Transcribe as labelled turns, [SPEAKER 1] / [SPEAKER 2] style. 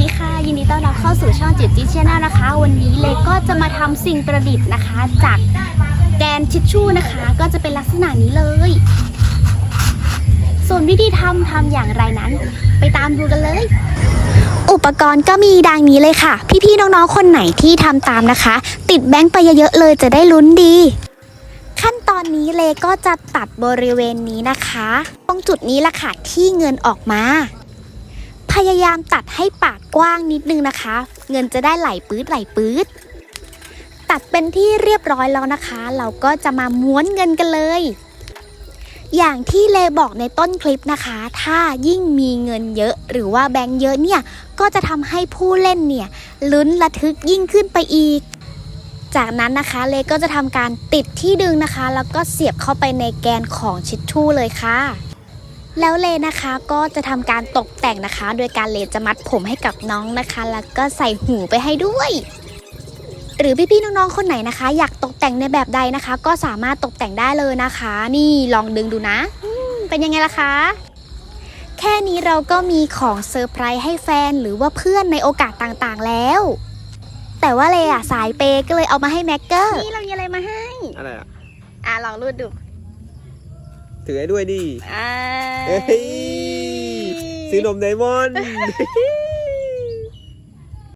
[SPEAKER 1] ดีค่ะ ยินดีต้อนรับเข้าสู่ช่องจิตจิชแนลนะคะ วันนี้เลยก็จะมาทำสิ่งประดิษฐ์นะคะ จากแกนทิชชู่นะคะ ก็จะเป็นลักษณะนี้เลย ส่วนวิธีทำทำอย่างไรนั้น ไปตามดูกันเลย อุปกรณ์ก็มีดังนี้เลยค่ะ พี่ๆน้องๆคนไหนที่ทำตามนะคะ ติดแบงค์ไปเยอะๆเลยจะได้ลุ้นดีขั้นตอนนี้เลก็จะตัดบริเวณนี้นะคะ ตรงจุดนี้ละค่ะที่เงินออกมา ยายามตัดให้ปากกว้างนิดนึงนะคะ เงินจะได้ไหลปื๊ดไหลปื๊ดตัดเป็นที่เรียบร้อยแล้วนะคะ เราก็จะมาม้วนเงินกันเลย อย่างที่เลบอกในต้นคลิปนะคะ ถ้ายิ่งมีเงินเยอะ หรือว่าแบงค์เยอะเนี่ย ก็จะทำให้ผู้เล่นเนี่ยลุ้นระทึกยิ่งขึ้นไปอีก จากนั้นนะคะเลก็จะทำการติดที่ดึงนะคะ แล้วก็เสียบเข้าไปในแกนของชิชชู่เลยค่ะ แล้วเลนะคะก็จะทำการตกแต่งนะคะ โดยการเลจะมัดผมให้กับน้องนะคะ แล้วก็ใส่หูไปให้ด้วย หรือพี่ๆน้องๆคนไหนนะคะ อยากตกแต่งในแบบใดนะคะ ก็สามารถตกแต่งได้เลยนะคะ นี่ลองดึงดูนะอืมเป็นยังไงล่ะคะแค่นี้เราก็มีของเซอร์ไพรส์ให้แฟนหรือว่าเพื่อนในโอกาสต่างๆแล้ว แต่ว่าเลยอะสายเปย์ก็เลยเอามาให้แม็กเกอร์นี่เรามีอะไรมาให้
[SPEAKER 2] อะไรอะ
[SPEAKER 1] อะลองรูดดู
[SPEAKER 2] ถือให้ด้วยดิ
[SPEAKER 1] อ่า
[SPEAKER 2] เฮ้ยซื้อนมไดมอนด์